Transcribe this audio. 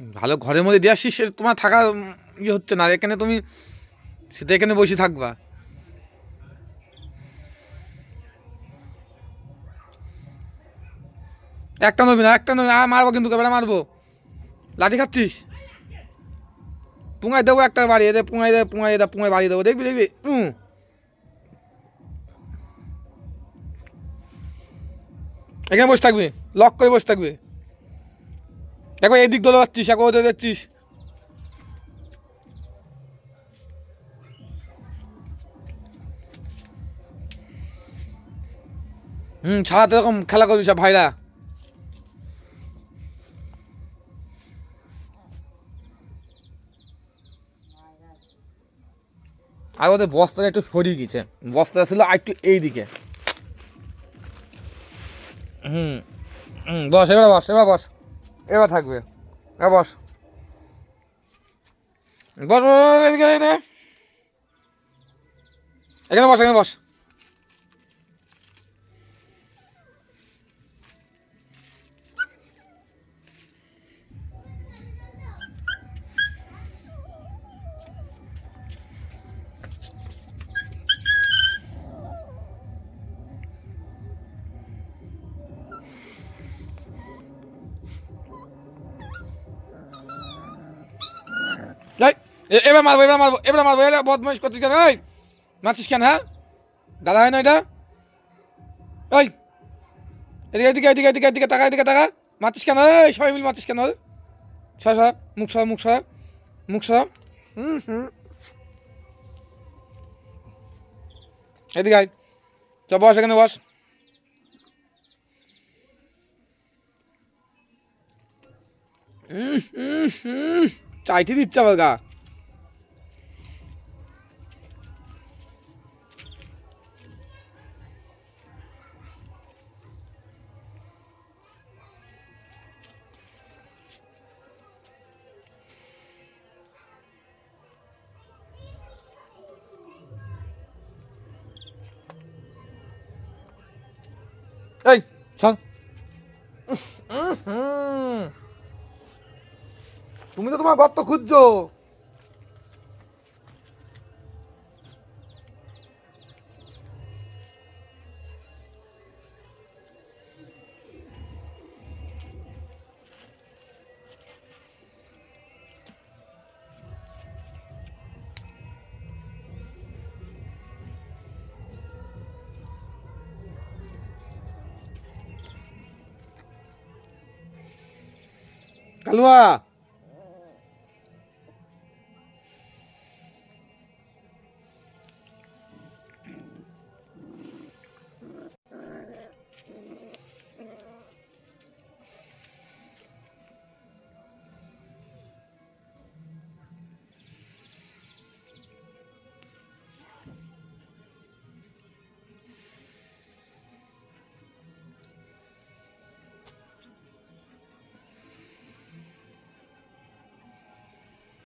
ভালো ঘরের মধ্যে দিয়ে আসছিস তোমার থাকা ইয়ে হচ্ছে না। এখানে তুমি সেটা এখানে বসে থাকবা। একটা নবী না একটা নবী আ, মারবো কিন্তু এবারে মারবো। লাঠি খাচ্ছিস? পুঙায় দেবো একটা বাড়ি দে পুঙায় দে পুঙায় দে পুঙায় বাড়ি দেবো। দেখবি দেখবি? হুম এখানে বসে থাকবি লক করে বসে থাকবি। একবার এদিক দলে যাচ্ছিস একবার ওদের যাচ্ছিস। হুম ছাড়াতে এরকম খেলা করবি সব ভাইরা। আর ওদের বস্তাটা একটু সরিয়ে গেছে। বস্তা ছিল আর একটু এইদিকে। হুম হুম, বস, এবার বস এবার বস। এবার থাকবে। বস। বস। এখানে বস এখানে বস। এবার মারবো এবার মারবো এবার মারবো এবার বদমাইশ করছিস কেন? এই মারছিস কেন হ্যাঁ? দাদা হয় না এটা? ওই এদিকে এদিকে এদিকে এদিকে এদিকে টাকা এদিকে টাকা মারছিস কেন? এই সবাই মিলে মারছিস কেন? সর সর মুখ সর মুখ সর মুখ সর। হুম হুম। এদিকে আয়। চ বস এখানে বস। হুম হুম হুম। চাইতে দিচ্ছে আবার গা এই চল তুমি তো তোমার গর্ত খুঁজছো। কালুয়া